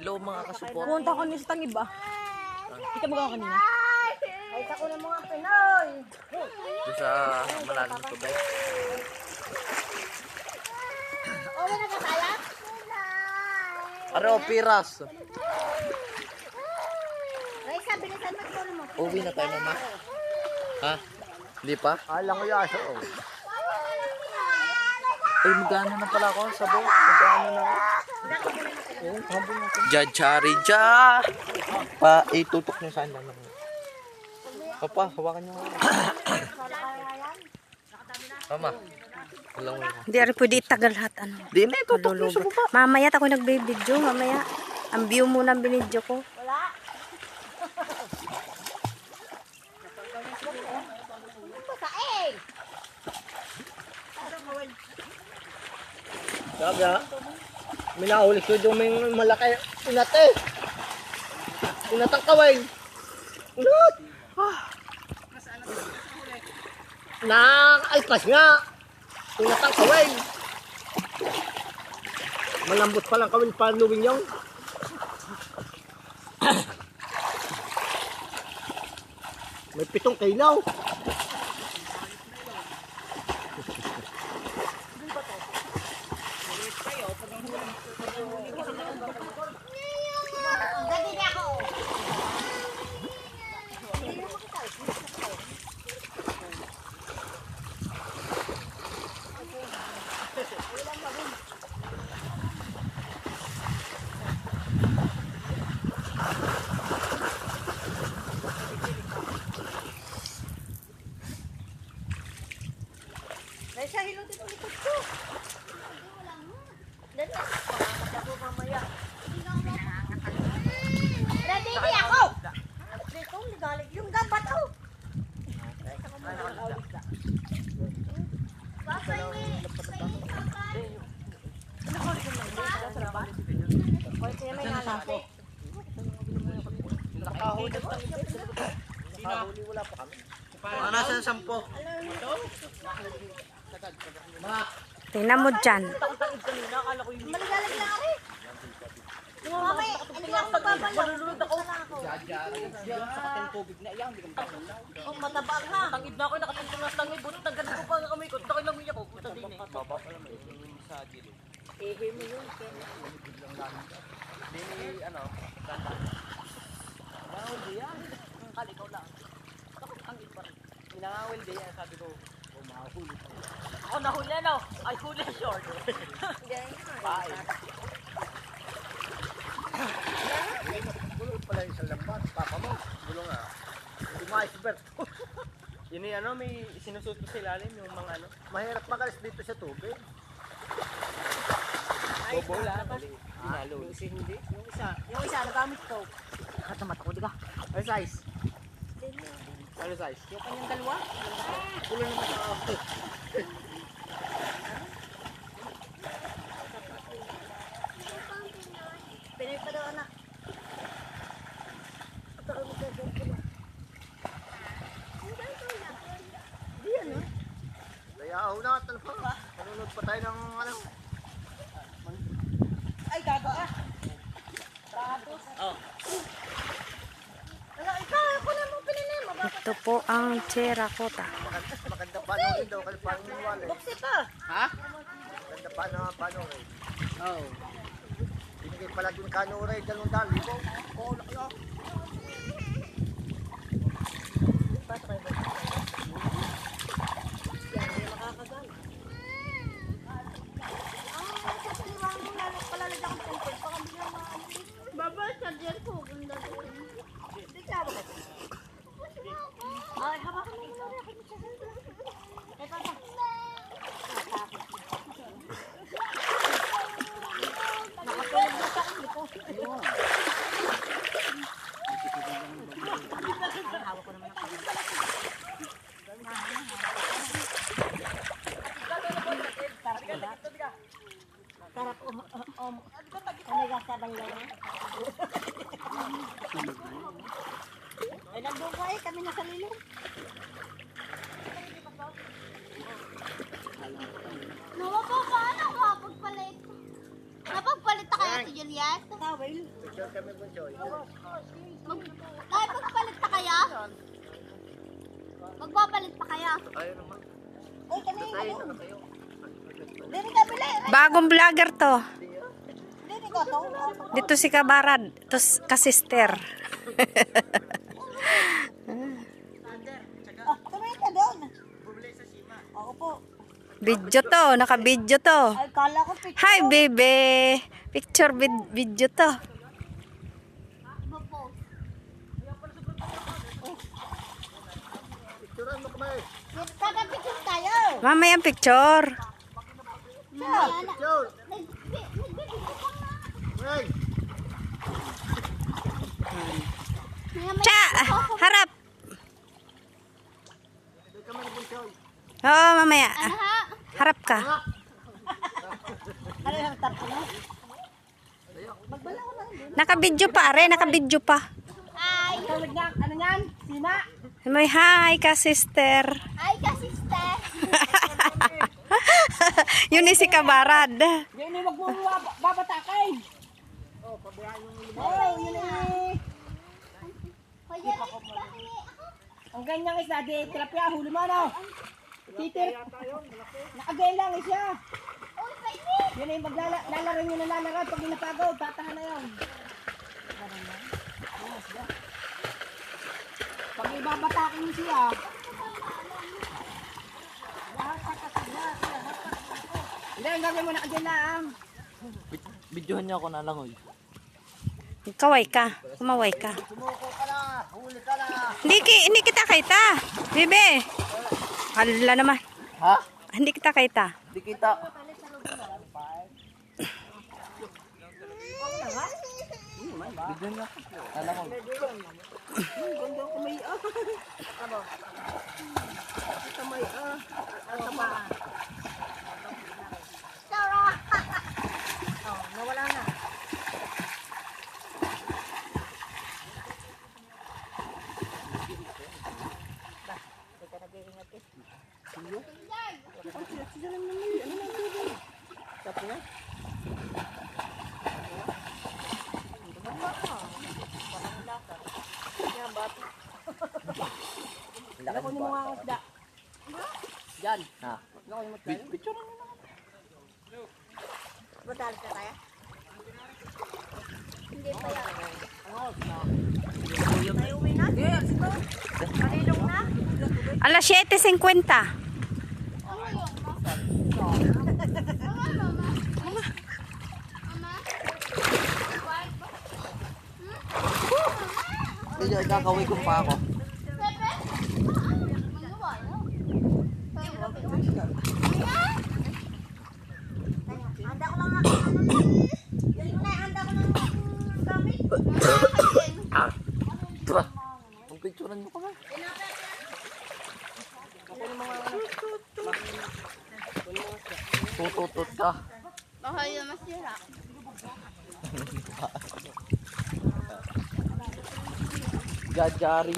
Hello mga kasupot. Pumunta ko niya sa tangib. Kita mo ka kanina? Ay, ako ng mga Pinoy. Doon sa malalim ng tubig. Wala na kataya? Aro, piras. Ay, sabi na saan magturo mo. Uwi na tayo mama. Ha? Hindi pa? Alam ko yaso. Oh. Ay, magano na pala ako sa boat. Magano na ako. Jajari ja. Pa, itutok niyo saan lang. Papa, hawakan niyo. Mama. Wala. Hindi rin pwede itagal lahat ano. Di na, itutok niyo sa baba. Mamaya ako nagbe-video, mamaya. Ang view muna ang binidyo ko. Kain! Sabi ha? Minahuli ko yung may malaki inate. Inatang kaway. Inat! Ah. Nakaalpas nga. Inatang kaway. Malambot pa lang kawin pa luwing yung. May pitong kilaw. Gabi Ay, sa hilong dito likod ko. Dali. Ako mamaya. Ready di ako. Dito, ligalig yung gabat oh. Papa ni. may nalapit. Mga nasa sampo. Tingnan mo dyan. Maligalig na ari. Mama, ano lang magpapalo? Malulunod ako. Oh, matabang na. Tangid na ako, nakatungtong na sa tangid. Buti ganun ko pa kami ko. Takay lang niya ko. Puta din eh. Ehe mo yun. Bawal di yan. Ang kalikaw lang. Ako, tangid pa rin. Minangawil di yan, sabi ko. Oh. Ako nahuli ano? Ay, huli short. Bye. Bulong pala yung sa lambat. Papa mo. Bulong nga. Hindi mo iceberg. Yun yung ano, may sinusot ko sa ilalim yung mga ano. Mahirap magalis dito sa tubig. Bobo lang. Dinalo. Yung isa hindi. Yung isa. Yung isa, nagamit ko. Katamat ako, di ka? Ano size? Ano size? Yung kanyang dalawa? Bulong naman sa ako. Pinay pa daw anak. Dayaw na. Talaga. Panunod pa tayo ng ano. Ay, gago ka. Ano, ikaw, ako na mo pininim. Ito po ang terracotta. Maganda, maganda paano rin daw. Kasi paano yung wala. Buksi pa. Ha? Maganda paano paano rin. Oo. Oh. Binigay pala yung kano rin. Dalawang dali. Oo, laki ah. Baba, charger ko. Ganda ko. Hindi ka ba? Ay, hawakan mo muna rin. Ito na. Nakatulog na sa ko. Hawak ko naman ako. Sarap um um Omega 7 lang. Ay, nandun ka eh. Kami nasa lilong. Nawa pa paano kapagpalit? Napagpalit na kaya si Juliet? Tawil. Picture kami bunsoy. Ay, magpalit pa kaya? Magpapalit pa kaya? Ayaw naman. Ay, kami Tayo ka bili. Bagong vlogger to. Dili ka to. Dito si Kabarad. Ito kasister. Oh, tumingin ka doon. Ako po. Video to. Naka-video to. Ay, kala ko picture. Hi, baby. Picture vid- video to. Kami. Kaka-picture tayo. Mamaya picture. Siya. Picture. Cha! Harap! Hindi kami ni bunsoy. Oo, mamaya. Harap ka. Ano yung tapo mo? Naka-video pa, are. Naka-video pa. Ay, ano yan? Sina? May hi ka, sister. ay ka sister. Yun ni si Kabarad. Yan yung wag mo bab- babatakin. Oh, Oh, yun pahingi ako. Ang ganyang isda, di tilapia, huli mo ano? Titir. Nakagay lang eh siya. Yun yung maglalaro nyo na lalaro. Pag napagod, tatahan na yun. Pag ibabatakin mo siya, hindi, ang gagawin mo nakagay lang. Vid- Videohan niya ako na lang, oy. Kaway ka. Kumaway ka. Sumuko ka na. Huli ka na. Hindi, ki- hindi kita kita. Bibi. Hala naman. Ha? Hindi kita kita. Di kita. Videohan niya ako. Alam ko. Sarah. Ano ko yung mga isda? Diyan. Ha? Ano ko yung mga Vid- Picture niya na. Batal ka tayo? Hindi pa yan. Tayo uwi na? Malilong na? Alas 7.50. Ano yung Mama, mama. Mama? Mama? Hindi, kakaway ko pa ako. Ko ko. Ang picturean mo kami. Tututot ka. Baka yun masira. Gajari.